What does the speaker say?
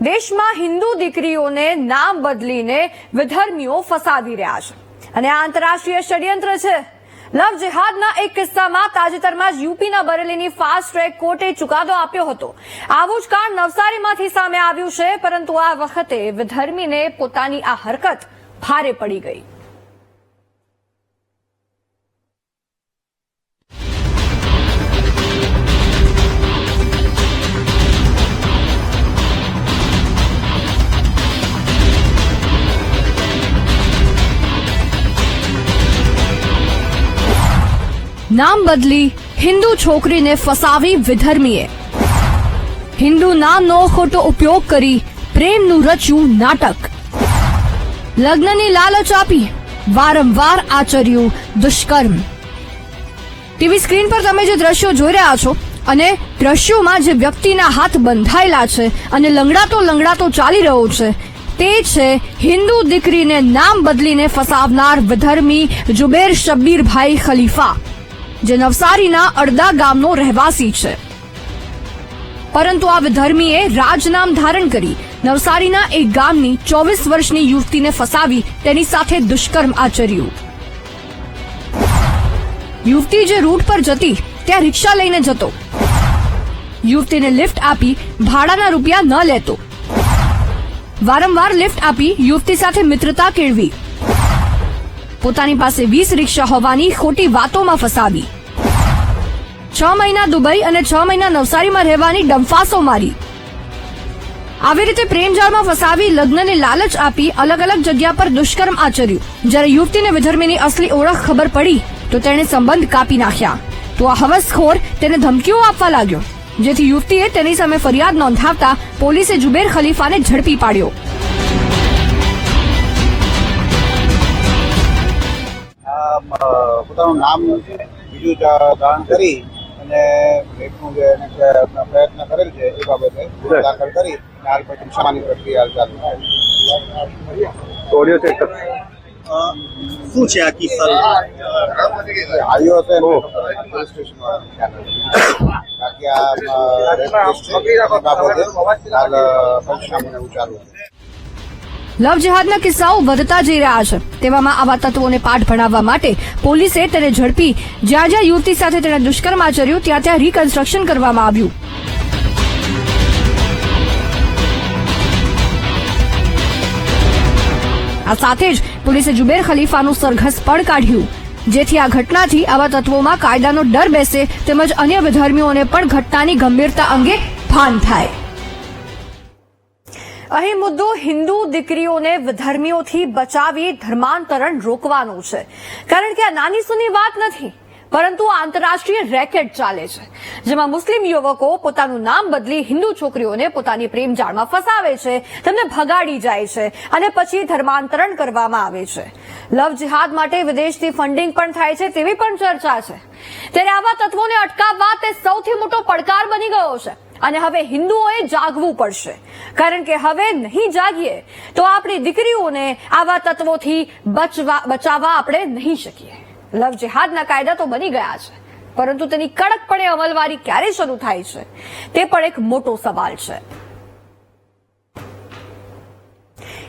દેશમાં હિન્દુ દીકરીઓને નામ બદલીને વિધર્મીઓ ફસાવી રહ્યા છે. અને આ આંતરરાષ્ટ્રીય ષડયંત્ર છે. લવ જેહાદના એક કિસ્સામાં તાજેતરમાં જ યુપીના બરેલીની ફાસ્ટ ટ્રેક કોર્ટે ચુકાદો આપ્યો હતો. આવું જ કાંડ નવસારીમાંથી સામે આવ્યું છે, પરંતુ આ વખતે વિધર્મીને પોતાની આ હરકત ભારે પડી ગઈ. નામ બદલી હિન્દુ છોકરીને ફસાવી વિધર્મીએ. હિન્દુ નામનો ખોટો ઉપયોગ કરી પ્રેમનું રચ્યું નાટક. લગ્નની લાલચ આપી વારંવાર આચર્યું દુષ્કર્મ. ટીવી સ્ક્રીન પર તમે જે દ્રશ્યો જોઈ રહ્યા છો અને દ્રશ્યોમાં જે વ્યક્તિના હાથ બંધાયેલા છે અને લંગડાતો લંગડાતો ચાલી રહ્યો છે, તે છે હિન્દુ દીકરીને નામ બદલીને ફસાવનાર વિધર્મી જુબેર શબ્બીરભાઈ ખલીફા. જે નવસારીના અડદા ગામનો રહેવાસી છે. પરંતુ આ વિધર્મીએ રાજનામ ધારણ કરી નવસારીના એક ગામની ચોવીસ વર્ષની યુવતીને ફસાવી તેની સાથે દુષ્કર્મ આચર્યું. યુવતી જે રૂટ પર જતી, ત્યાં રિક્ષા લઈને જતો. યુવતીને લિફ્ટ આપી ભાડાના રૂપિયા ન લેતો. વારંવાર લિફ્ટ આપી યુવતી સાથે મિત્રતા કેળવી. પોતાની પાસે વીસ રિક્ષા હોવાની ખોટી વાતોમાં ફસાવી. છ મહિના દુબઈ અને છ મહિના નવસારીમાં રહેવાની ડંફાસો મારી. આવી રીતે પ્રેમજાળમાં ફસાવી લગ્નને લાલચ આપી અલગ અલગ જગ્યા પર દુષ્કર્મ આચર્યું. જ્યારે યુવતીને વિધર્મીની અસલી ઓળખ ખબર પડી, તો તેણે સંબંધ કાપી નાખ્યા. તો આ હવસખોર તેને ધમકીઓ આપવા લાગ્યો, જેથી યુવતીએ તેની સામે ફરિયાદ નોંધાવતા પોલીસે જુબેર ખલીફાને ઝડપી પાડ્યો. પોતાનું નામ બીજું ધારણ કરી અને એકનું જે પ્રયત્ન કરેલ છે એ બાબતે દાખલ કરી હાલ પછી ક્ષમાની પ્રક્રિયા હાલ ચાલુ છે. ઓડિયો ચેક શું છે આ કિસ્સા આવ્યો પોલીસ સ્ટેશનમાં બાકી આ બાબતે હાલ પંચનામું એવું ચાલુ છે. લવ જેહાદના કિસ્સાઓ વધતા જઈ રહ્યા છે. તેવામાં આવા તત્વોને પાઠ ભણાવવા માટે પોલીસે તેને ઝડપી, જ્યાં જ્યાં યુવતી સાથે તેણે દુષ્કર્મ આચર્યું, ત્યાં ત્યાં રિકન્સ્ટ્રક્શન કરવામાં આવ્યું. આ સાથે જ પોલીસે જુબેર ખલીફાનું સરઘસ પણ કાઢ્યું. જેથી આ ઘટનાથી આવા તત્વોમાં કાયદાનો ડર બેસે તેમજ અન્ય વિધર્મીઓને પણ ઘટનાની ગંભીરતા અંગે ભાન થાય. અહીં મુદ્દો હિન્દુ દીકરીઓને ધર્મીઓથી બચાવી, ધર્માંતરણ રોકવાનો છે. કારણ કે આ નાની સુની વાત નથી, પરંતુ આંતરરાષ્ટ્રીય રેકેટ ચાલે છે, જેમાં મુસ્લિમ યુવકો પોતાનું નામ બદલી હિન્દુ છોકરીઓને પોતાની પ્રેમ જાળમાં ફસાવે છે, તેમને ભગાડી જાય છે અને પછી ધર્માંતરણ કરવામાં આવે છે. લવ જિહાદ માટે વિદેશથી ફંડિંગ પણ થાય છે તેવી પણ ચર્ચા છે. ત્યારે આવા તત્વોને અટકાવવા તે સૌથી મોટો પડકાર બની ગયો છે. અને હવે હિન્દુઓએ જાગવું પડશે. કારણ કે હવે નહીં જાગીએ તો આપણી દીકરીઓને આવા તત્વોથી બચવા, બચાવવા આપણે નહીં શકીએ. લવ જેહાદના કાયદા તો બની ગયા છે, પરંતુ તેની કડકપણે અમલવારી ક્યારે શરૂ થાય છે, તે પણ એક મોટો સવાલ છે.